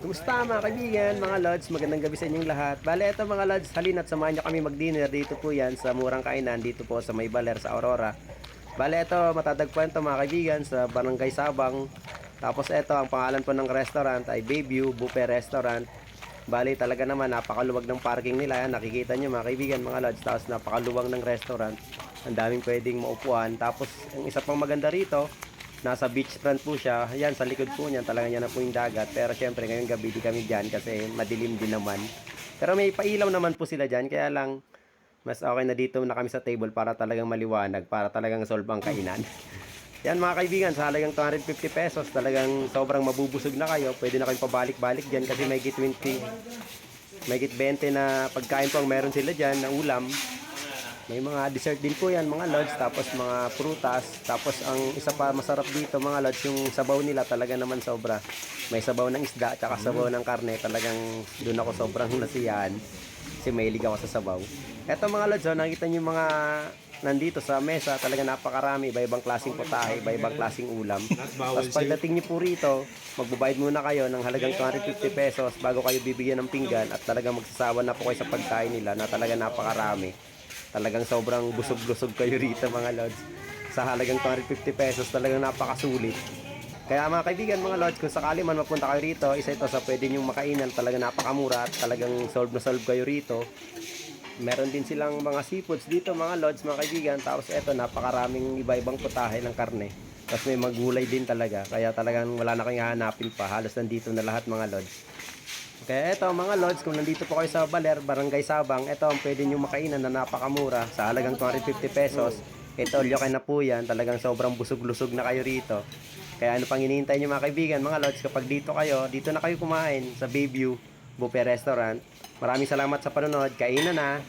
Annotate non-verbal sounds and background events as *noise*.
Kumusta mga kaibigan, mga lods, magandang gabi sa inyong lahat. Bale, ito mga lods, halina't samahan nyo kami mag-dinner dito po yan sa murang kainan dito po sa May Baler sa Aurora. Bale, ito matatagpuan ito mga kaibigan sa Barangay Sabang. Tapos ito, ang pangalan po ng restaurant ay Bayview Buffet Restaurant. Bale, talaga naman, napakaluwag ng parking nila. Yan, nakikita nyo mga kaibigan, mga lods. Tapos napakaluwang ng restaurant. Ang daming pwedeng maupuan. Tapos, ang isa pang maganda rito, nasa beach front po siya. Yan, sa likod po niyan, talaga yan na po yung dagat. Pero syempre, ngayong gabi di kami dyan kasi madilim din naman. Pero may pailaw naman po sila dyan, kaya lang mas okay na dito na kami sa table para talagang maliwanag, para talagang solve ang kainan. *laughs* Yan mga kaibigan, sa halagang 250 pesos, talagang sobrang mabubusog na kayo. Pwede na kayong pabalik-balik dyan kasi may git 20, may git 20 na pagkain po ang meron sila dyan na ulam. May mga dessert din po yan, mga lods, tapos mga prutas. Tapos ang isa pa masarap dito, mga lods, yung sabaw nila talaga naman sobra. May sabaw ng isda, tsaka sabaw ng karne. Talagang doon ako sobrang *laughs* nasiyahan. Kasi mahilig ako sa sabaw. Eto mga lods, oh, nakita niyo yung mga nandito sa mesa, talaga napakarami. Iba-ibang klaseng putahe, iba-ibang klaseng ulam. Tapos pagdating niyo po rito, magbabayad muna kayo ng halagang 250 pesos bago kayo bibigyan ng pinggan at talagang magsasawa na po kayo sa pagkain nila na talaga napakarami. Talagang sobrang busog-busog kayo rito mga lods. Sa halagang 250 pesos talagang napakasulit. Kaya mga kaibigan, mga lods, kung sakali man mapunta kayo rito, isa ito sa pwede nyong makainan. Talagang napakamura at talagang solve na solve kayo rito. Meron din silang mga seafoods dito mga lods, mga kaibigan. Tapos eto, napakaraming iba-ibang putahe ng karne. Tapos may magulay din talaga. Kaya talagang wala na kayong hahanapin pa. Halos nandito na lahat mga lods. Kaya eto mga lods, kung nandito po kayo sa Baler, Barangay Sabang, ito ang pwede nyo makainan na napakamura sa halagang 250 pesos. Ito, lyokan na po yan. Talagang sobrang busog-lusog na kayo rito. Kaya ano pang hinihintay nyo mga kaibigan, mga lods, kapag dito kayo, dito na kayo kumain sa Bayview Buffet Restaurant. Maraming salamat sa panonood. Kainan na!